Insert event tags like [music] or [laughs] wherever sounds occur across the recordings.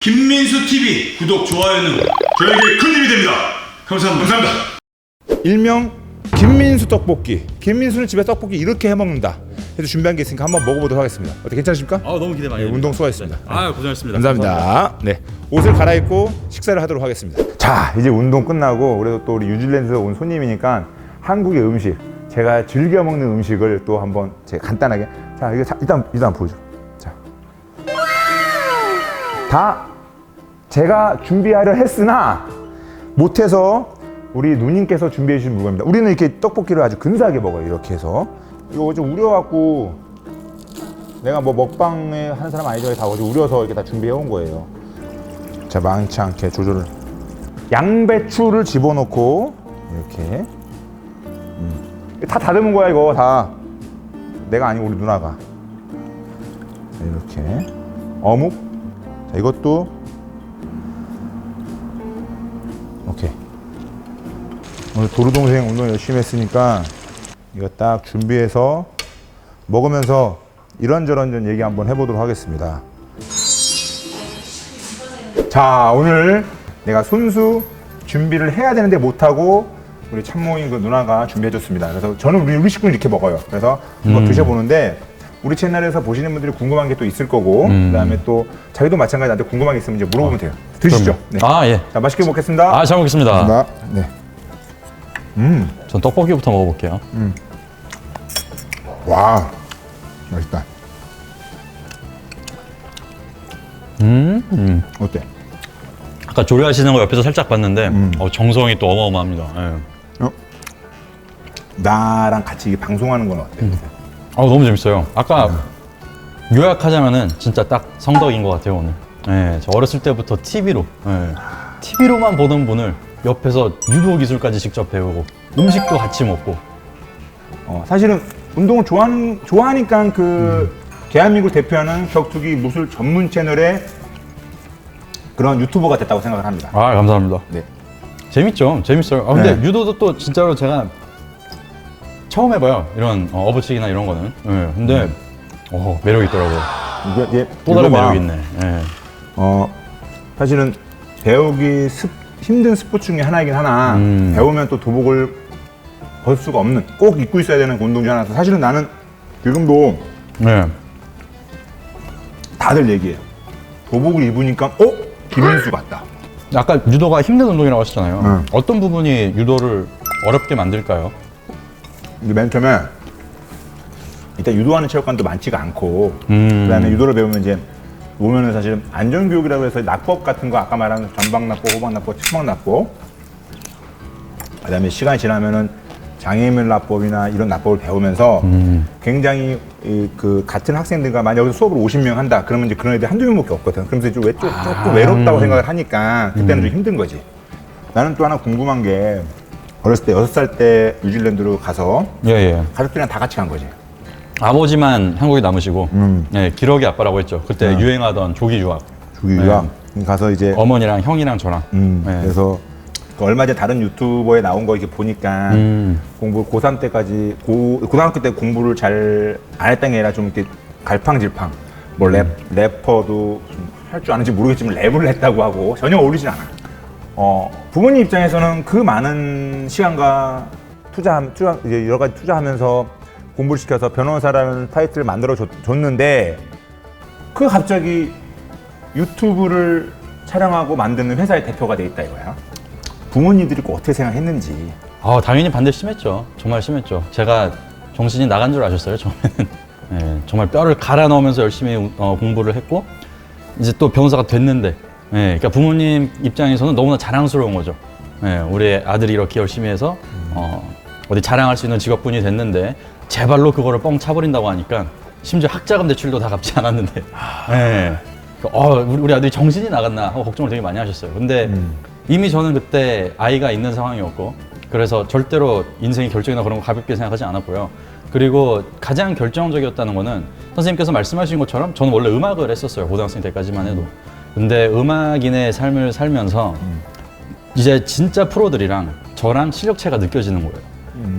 김민수 TV 구독 좋아요는 저에게 큰 힘이 됩니다. 감사합니다. 감사합니다. 일명 김민수 떡볶이. 김민수는 집에 떡볶이 이렇게 해 먹는다. 해서 준비한 게 있으니까 한번 먹어보도록 하겠습니다. 어떻게 괜찮으십니까? 아 너무 기대 많이 네, 됩니다. 운동 수고하셨습니다. 아 고생하셨습니다. 감사합니다. 네, 옷을 갈아입고 식사를 하도록 하겠습니다. 자, 이제 운동 끝나고 그래도 또 우리 뉴질랜드에서 온 손님이니까 한국의 음식, 제가 즐겨 먹는 음식을 또 한번 제가 간단하게. 자, 이거 자, 일단 일단 보여줘. 자, 다 제가 준비하려 했으나 못해서 우리 누님께서 준비해 주신 물건입니다. 우리는 이렇게 떡볶이를 아주 근사하게 먹어요. 이렇게 해서 이거 좀 우려갖고 내가 뭐 먹방에 하는 사람 아니죠. 다 어제 우려서 이렇게 다 준비해 온 거예요. 자, 망치 않게 조절을. 양배추를 집어넣고 이렇게 음. 다 다듬은 거야 이거 다. 내가 아니고 우리 누나가 이렇게 어묵. 자, 이것도 오케이. 오늘 도루 동생 운동 열심히 했으니까 이거 딱 준비해서 먹으면서 이런저런 좀 얘기 한번 해보도록 하겠습니다. 자, 오늘 내가 손수 준비를 해야 되는데 못하고 우리 참모인 그 누나가 준비해줬습니다. 그래서 저는 우리 우리 식구는 이렇게 먹어요. 그래서 한번 드셔보는데 우리 채널에서 보시는 분들이 궁금한 게 또 있을 거고 그다음에 또 자기도 마찬가지 나한테 궁금한 게 있으면 이제 물어보면 돼요. 드시죠. 네. 아 예. 자, 맛있게 먹겠습니다. 아 잘 먹겠습니다. 네. 음, 전 떡볶이부터 먹어볼게요. 와, 맛있다. 음, 음. 어때? 아까 조리하시는 거 옆에서 살짝 봤는데 음. 어, 정성이 또 어마어마합니다. 예. 어? 나랑 같이 이게 방송하는 건 어때? 아 너무 재밌어요. 아까 요약하자면은 진짜 딱 성덕인 것 같아요 오늘. 예, 저 어렸을 때부터 TV로, 예, TV로만 보던 분을 옆에서 유도 기술까지 직접 배우고 음식도 같이 먹고. 어, 사실은 운동을 좋아하는, 좋아하니까 그 대한민국을 대표하는 격투기 무술 전문 채널의 그런 유튜버가 됐다고 생각을 합니다. 아 감사합니다. 네. 재밌죠, 재밌어요. 아, 근데 네. 유도도 또 진짜로 제가 처음 해봐요. 이런 어, 어부치기나 이런 거는. 예, 근데 어, 매력 있더라고요. 이게, 이게 또 다른 유도가, 매력 있네. 예. 어, 사실은 배우기 습, 힘든 스포츠 중에 하나이긴 하나 음. 배우면 또 도복을 벗을 수가 없는 꼭 입고 있어야 되는 그 운동 중 하나라서 사실은 나는 지금도 네. 다들 얘기해요. 도복을 입으니까 어? 김민수 같다. 아까 유도가 힘든 운동이라고 하셨잖아요. 응. 어떤 부분이 유도를 어렵게 만들까요? 맨 처음에 일단 유도하는 체육관도 많지가 않고 음. 그다음에 유도를 배우면 이제 보면은 사실 안전교육이라고 해서 낙법 같은 거 아까 말한 전방낙법, 호방낙법, 측방낙법 그다음에 시간이 지나면은 장애인물 낙법이나 이런 낙법을 배우면서 굉장히 이, 그 같은 학생들과 만약 여기서 수업을 50명 한다 그러면 이제 그런 애들 한두 명밖에 없거든. 그러면서 좀, 외, 좀, 조금 외롭다고 생각을 하니까 그때는 좀 힘든 거지. 나는 또 하나 궁금한 게 어렸을 때 여섯 살 때 뉴질랜드로 가서 예, 예. 가족들이랑 다 같이 간 거지 아버지만 한국에 남으시고, 음. 예, 기러기 아빠라고 했죠. 그때 유행하던 조기 유학. 조기가 가서 이제 어머니랑 형이랑 저랑. 음, 예. 그래서 그 얼마 전에 다른 유튜버에 나온 거 이렇게 보니까 음. 공부 고3 때까지 고 고등학교 때 공부를 잘 안 했던 게 아니라 좀 이렇게 갈팡질팡 뭐 랩 래퍼도 할 줄 아는지 모르겠지만 랩을 했다고 하고 전혀 어울리진 않아. 어 부모님 입장에서는 그 많은 시간과 투자 투자 이제 여러 가지 투자하면서 공부를 시켜서 변호사라는 타이틀을 만들어 줬, 줬는데 그 갑자기 유튜브를 촬영하고 만드는 회사의 대표가 돼 있다 이거야. 부모님들이 그 어떻게 생각했는지. 아, 당연히 반대 심했죠. 정말 심했죠. 제가 정신이 나간 줄 아셨어요, 처음에는. 예, [laughs] 정말 뼈를 갈아 넣으면서 열심히 어, 공부를 했고, 이제 또 변호사가 됐는데, 예, 그러니까 부모님 입장에서는 너무나 자랑스러운 거죠. 예, 우리 아들이 이렇게 열심히 해서, 어, 어디 자랑할 수 있는 직업군이 됐는데, 제 발로 그거를 뻥 차버린다고 하니까, 심지어 학자금 대출도 다 갚지 않았는데, 예. 그, 어, 우리, 우리 아들이 정신이 나갔나 하고 걱정을 되게 많이 하셨어요. 근데 이미 저는 그때 아이가 있는 상황이었고 그래서 절대로 인생의 결정이나 그런 거 가볍게 생각하지 않았고요. 그리고 가장 결정적이었다는 거는 선생님께서 말씀하신 것처럼 저는 원래 음악을 했었어요. 고등학생 때까지만 해도. 근데 음악인의 삶을 살면서 이제 진짜 프로들이랑 저랑 실력차가 느껴지는 거예요.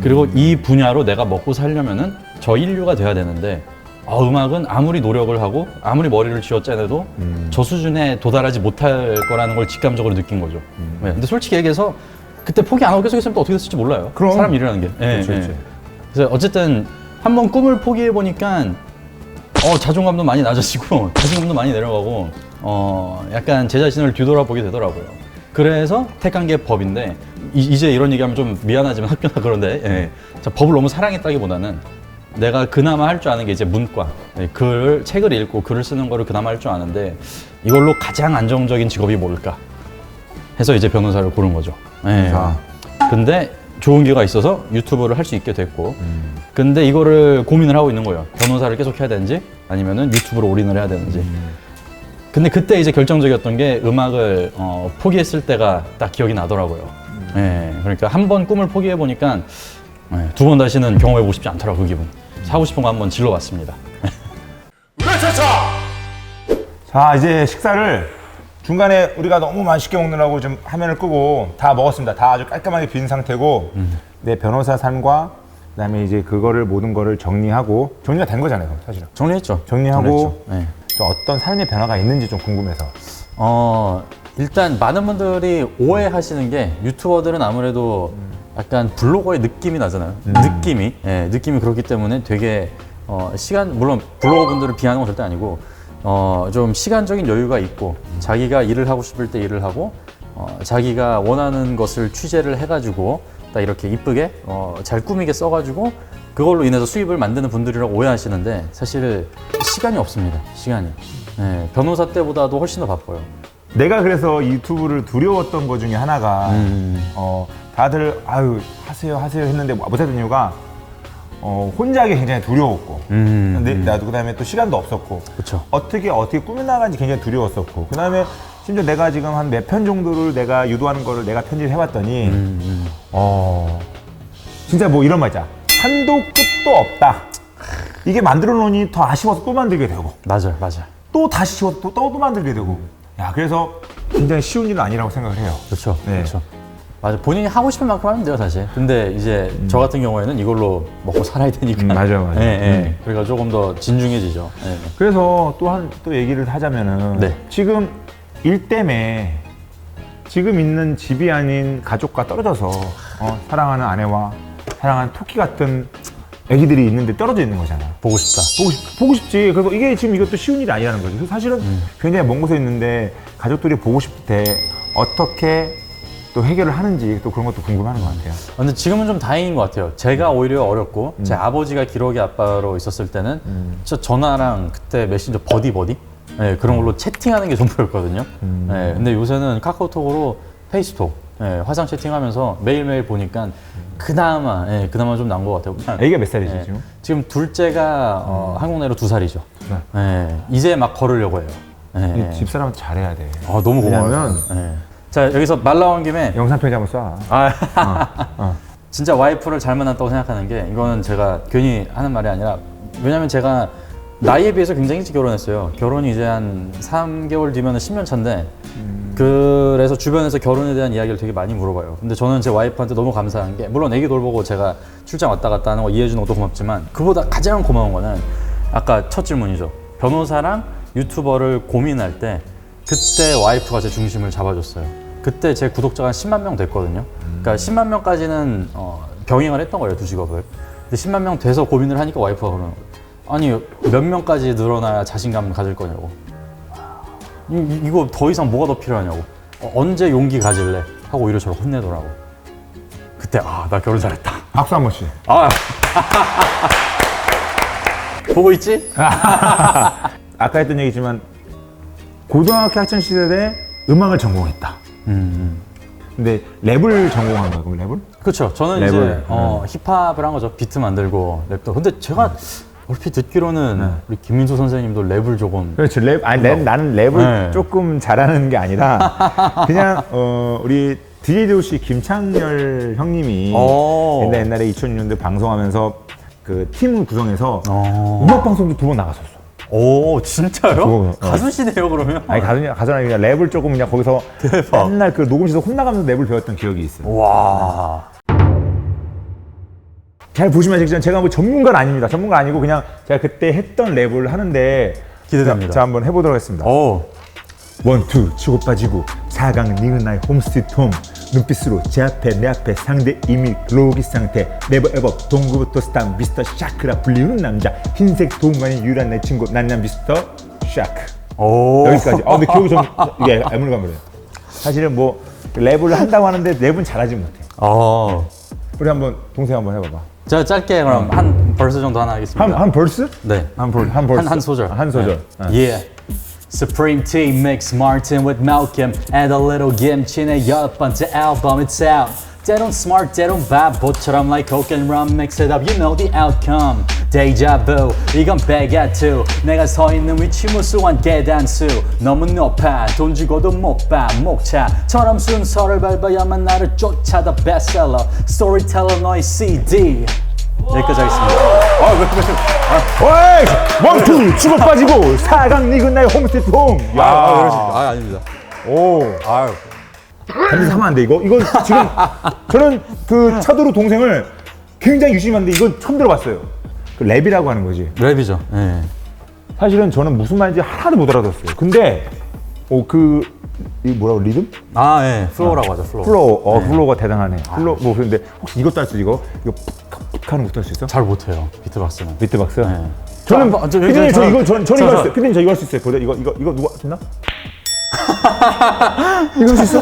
그리고 이 분야로 내가 먹고 살려면은 저 인류가 돼야 되는데 아, 음악은 아무리 노력을 하고 아무리 머리를 쥐어짜내도 저 수준에 도달하지 못할 거라는 걸 직감적으로 느낀 거죠. 네, 근데 솔직히 얘기해서 그때 포기 안 하고 계속 했으면 또 어떻게 됐을지 몰라요. 그럼. 사람 일이라는 게. 예, 그렇죠, 예. 그렇죠. 그래서 어쨌든 한번 꿈을 포기해 보니까 어, 자존감도 많이 낮아지고 [laughs] 자신감도 많이 내려가고 어, 약간 제 자신을 뒤돌아보게 되더라고요. 그래서 택한 게 법인데 이, 제 이런 얘기하면 좀 미안하지만 [laughs] 학교나 그런데 예. 자, 법을 너무 사랑했다기보다는 내가 그나마 할 줄 아는 게 이제 문과 예, 글 책을 읽고 글을 쓰는 거를 그나마 할 줄 아는데 이걸로 가장 안정적인 직업이 뭘까 해서 이제 변호사를 고른 거죠. 예. 변호사. 근데 좋은 기회가 있어서 유튜브를 할 수 있게 됐고 근데 이거를 고민을 하고 있는 거예요. 변호사를 계속 해야 되는지 아니면은 유튜브로 올인을 해야 되는지. 근데 그때 이제 결정적이었던 게 음악을 어, 포기했을 때가 딱 기억이 나더라고요. 예, 그러니까 한 번 꿈을 포기해 보니까 예, 두번 다시는 경험해 보고 싶지 않더라고 그 기분. 사고 싶은 거 한번 질러봤습니다. [laughs] 자 이제 식사를 중간에 우리가 너무 맛있게 먹느라고 좀 화면을 끄고 다 먹었습니다. 다 아주 깔끔하게 빈 상태고 내 변호사 삶과 그다음에 이제 그거를 모든 거를 정리하고 정리가 된 거잖아요, 사실은. 정리했죠. 정리하고 정리했죠. 예. 좀 어떤 삶의 변화가 있는지 좀 궁금해서. 어, 일단 많은 분들이 오해하시는 게 유튜버들은 아무래도 약간 블로거의 느낌이 나잖아요. 느낌이. 예, 느낌이 그렇기 때문에 되게 어, 시간, 물론 블로거 분들을 비하하는 건 절대 아니고 어, 좀 시간적인 여유가 있고 자기가 일을 하고 싶을 때 일을 하고 어, 자기가 원하는 것을 취재를 해가지고 딱 이렇게 이쁘게 어, 잘 꾸미게 써가지고 그걸로 인해서 수입을 만드는 분들이라고 오해하시는데 사실 시간이 없습니다. 시간이. 예, 변호사 때보다도 훨씬 더 바빠요. 내가 그래서 유튜브를 두려웠던 것 중에 하나가 음. 어 다들 아유 하세요 하세요 했는데 못했던 이유가 어 혼자 하기 굉장히 두려웠고 음. 근데 나도 그다음에 또 시간도 없었고 그쵸. 어떻게 어떻게 꾸며나가는지 굉장히 두려웠었고 그다음에 심지어 내가 지금 한 몇 편 정도를 내가 유도하는 거를 내가 편집을 해봤더니 음, 어 진짜 뭐 이런 말 있잖아 한도 끝도 없다 이게 만들어 놓으니 더 아쉬워서 또 만들게 되고 맞아요, 맞아요. 또 다시 쉬워서 또, 또 만들게 되고 야 그래서 굉장히 쉬운 일은 아니라고 생각을 해요 그렇죠. 네. 그렇죠. 맞아. 본인이 하고 싶은 만큼 하면 돼요, 사실. 근데 이제 저 같은 경우에는 이걸로 먹고 살아야 되니까. 음, 맞아요, 맞아요. 예, 예. 음. 그러니까 조금 더 진중해지죠. 예. 그래서 또 한 또 얘기를 하자면은 네. 지금 일 때문에 지금 있는 집이 아닌 가족과 떨어져서 어, 사랑하는 아내와 사랑하는 토끼 같은 애기들이 있는데 떨어져 있는 거잖아. 보고 싶다. 보고, 싶, 보고 싶지. 그래서 이게 지금 이것도 쉬운 일이 아니라는 거지. 그래서 사실은 굉장히 먼 곳에 있는데 가족들이 보고 싶을 때 어떻게 또 해결을 하는지 또 그런 것도 궁금하는 것 같아요. 근데 지금은 좀 다행인 것 같아요. 제가 오히려 어렵고 제 아버지가 기러기 아빠로 있었을 때는 저 전화랑 그때 메신저 버디 버디 예, 그런 걸로 채팅하는 게 전부였거든요. 예, 근데 요새는 카카오톡으로 페이스톡 예, 화상 채팅하면서 매일매일 보니까 그나마 예, 그나마 좀 나은 것 같아요. 애기가 몇 살이지 예, 지금? 지금 둘째가 어, 한국 나이로 두 살이죠. 예, 이제 막 걸으려고 해요. 예, 이 집사람한테 잘해야 돼. 아, 너무 고마워요. 왜냐면 예. 자 여기서 말 나온 김에 영상 편지 한번 쏴. 아, [laughs] 진짜 와이프를 잘 만났다고 생각하는 게 이거는 제가 괜히 하는 말이 아니라 왜냐면 제가 나이에 비해서 굉장히 일찍 결혼했어요. 결혼이 이제 한 3개월 뒤면 10년 차인데 그래서 주변에서 결혼에 대한 이야기를 되게 많이 물어봐요. 근데 저는 제 와이프한테 너무 감사한 게 물론 애기 돌보고 제가 출장 왔다 갔다 하는 거 이해해 주는 것도 고맙지만 그보다 가장 고마운 거는 아까 첫 질문이죠. 변호사랑 유튜버를 고민할 때 그때 와이프가 제 중심을 잡아줬어요. 그때 제 구독자가 한 10만 명 됐거든요. 그러니까 10만 명까지는 어, 병행을 했던 거예요, 두 직업을. 근데 10만 명 돼서 고민을 하니까 와이프가 그러는 거예요. 아니, 몇 명까지 늘어나야 자신감 가질 거냐고. 이, 이- 이거 더 이상 뭐가 더 필요하냐고. 어, 언제 용기 가질래? 하고 저를 혼내더라고. 그때, 아, 나 결혼 잘했다. 박수 한 번씩. 아. [laughs] 보고 있지? [laughs] 아까 했던 얘기지만 고등학교 학창 시절에 음악을 전공했다. 음. 근데 랩을 전공한 거야, 그럼 랩을? 그렇죠. 저는 랩을, 이제 어, 힙합을 한 거죠. 비트 만들고 랩도. 근데 제가 얼핏 듣기로는 우리 김민수 선생님도 랩을 조금 그렇지, 랩, 아니, 랩, 나는 랩을 네. 조금 잘하는 게 아니라 [laughs] 그냥, 어, 우리 DJ도시 김창렬 형님이 오. 옛날, 옛날에 2006년대 방송하면서 그 팀을 구성해서 어. 음악 방송도 두 번 나갔었어. 오 진짜요? 그거, 어. 가수시네요 그러면. 아니, 가수냐, 가수가 아니라 랩을 조금 그냥 거기서 대박. 맨날 그 녹음실에서 혼나가면서 랩을 배웠던 기억이 있어. 와. 잘 보시면 아시겠지만 제가 뭐 전문가는 아닙니다. 전문가 아니고 그냥 제가 그때 했던 랩을 하는데 기대됩니다. 자, 자 한번 해보도록 하겠습니다. 오. 원투 치고 빠지고 사강 니은 나의 홈스트리트 홈 눈빛으로 제 앞에 내 앞에 상대 이미 글로기 상태 네버 에버 동구부터 스타 미스터 샤크라 불리우는 남자 흰색 동관이 유일한 내 친구 난난 미스터 샤크 오. 여기까지 아 근데 기억이 좀 이게 애물가물해요 사실은 뭐 랩을 한다고 하는데 랩은 잘하지 못해 어. 우리 한번 동생 한번 해봐봐 제가 짧게 그럼 한 벌스 정도 하나 하겠습니다. 한, 한 벌스? 네. 한, 벌, 한 벌스 한, 한 소절. 한 소절 네. 어. Yeah. Supreme T mix Martin with Malcolm and a little 김치의 열 번째 앨범 it's out. 때론 smart 때론 바보처럼 like coke and rum mix it up you know the outcome. Deja vu 이건 베가투 내가 서 있는 위치 무수한 계단수. 너무 높아 돈 주고도 못봐 목차처럼 순서를 밟아야만 나를 쫓아다 bestseller. Storyteller 너의 CD 여기까지 하겠습니다. 어이! 원투 치고 빠지고 사강 니은 나의 홈스트리트 홈! 야, 아 아닙니다. 오. 아유 단지 사면 안 돼 이거 이건 지금 저는 그 차도로 동생을 굉장히 유심한데 이건 처음 들어봤어요 그 랩이라고 하는 거지 랩이죠 예. 사실은 저는 무슨 말인지 하나도 못 알아들었어요 근데 어그 이 뭐라고 리듬? 아, 예. 플로우라고 하죠, 플로우. 플로우 어 플로우가 대단하네 플로우 뭐 그런데 혹시 이것도 할수 이거 이거 푹푹 하는 것도 할 수 있어? 잘 못해요, 비트박스는. 비트박스? 네. 저는 저, 저, 피디님 저 저, 이거 전, 전 저, 이거 저. 할수 있어요 피디님 저 이거 할 수 있어요 보여 이거 이거 이거 누가 됐나? 이거 할 수 있어?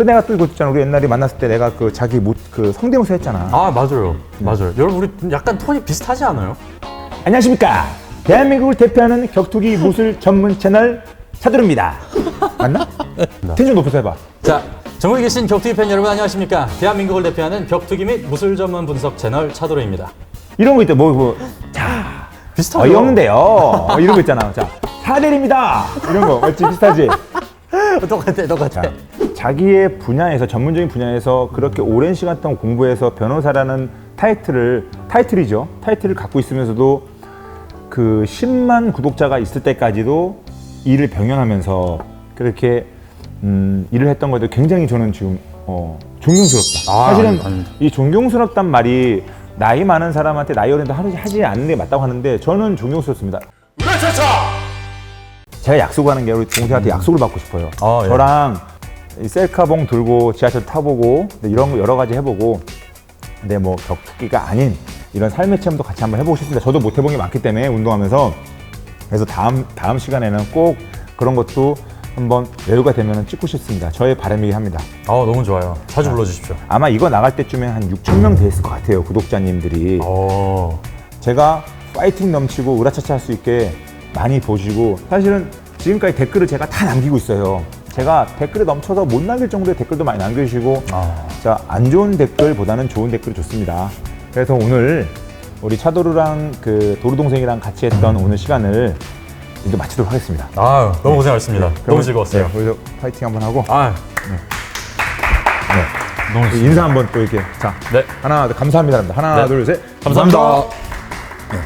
그 내가 또 이거 있잖아 우리 옛날에 만났을 때 내가 그 자기 못 그 성대모사 했잖아 아, 맞아요. 맞아요. 여러분, 우리 약간 톤이 비슷하지 않아요? 안녕하십니까 대한민국을 대표하는 격투기 무술 [laughs] 전문 채널 차두릅니다 맞나? [laughs] 텐션 높여서 해봐 자, 전국에 계신 격투기 팬 여러분 안녕하십니까? 대한민국을 대표하는 격투기 및 무술 전문 분석 채널 차도로입니다. 이런 거 있다 뭐, 뭐. 자 비슷하죠? 어이없는데요 어, 이런 거 있잖아 자 [laughs] 사대립니다 이런 거 맞지 비슷하지 똑같아, 똑같아. 자, 자기의 분야에서 전문적인 분야에서 그렇게 오랜 시간 동안 공부해서 변호사라는 타이틀을 타이틀이죠. 타이틀을 갖고 있으면서도 그 10만 구독자가 있을 때까지도 일을 병행하면서 그렇게 음, 일을 했던 것도 굉장히 저는 지금 어, 존경스럽다. 아, 사실은 아니, 아닙니다. 이 존경스럽단 말이 나이 많은 사람한테 나이 어린데 하지, 하지 않는 게 맞다고 하는데 저는 존경스럽습니다. 제가 약속하는 게 우리 동생한테 약속을 받고 싶어요. 아, 예. 저랑 이 셀카봉 들고 지하철 타보고 근데 이런 거 여러 가지 해보고 근데 뭐 격투기가 아닌 이런 삶의 체험도 같이 한번 해보고 싶습니다. 저도 못 해본 게 많기 때문에 운동하면서 그래서 다음 다음 시간에는 꼭 그런 것도 한번 여유가 되면 찍고 싶습니다. 저의 바람이긴 합니다. 아, 너무 좋아요. 자주 불러주십시오. 아마 이거 나갈 때쯤에 한 6천 명 됐을 것 같아요. 구독자님들이. 오. 제가 파이팅 넘치고 으라차차 할 수 있게 많이 보시고 사실은 지금까지 댓글을 제가 다 남기고 있어요. 제가 댓글에 넘쳐서 못 남길 정도의 댓글도 많이 남겨주시고 아. 자, 안 좋은 댓글보다는 좋은 댓글이 좋습니다. 그래서 오늘 우리 차도루랑 그 도루 동생이랑 같이 했던 오늘 시간을 이제 마치도록 하겠습니다. 아, 너무 고생하셨습니다. 너무 그러면- 즐거웠어요. 네, 여기서 파이팅 한번 하고 아, 네. 너무 인사 한번 또 이렇게 자 네. 하나 감사합니다. 하나 네. 둘 셋 감사합니다. 네.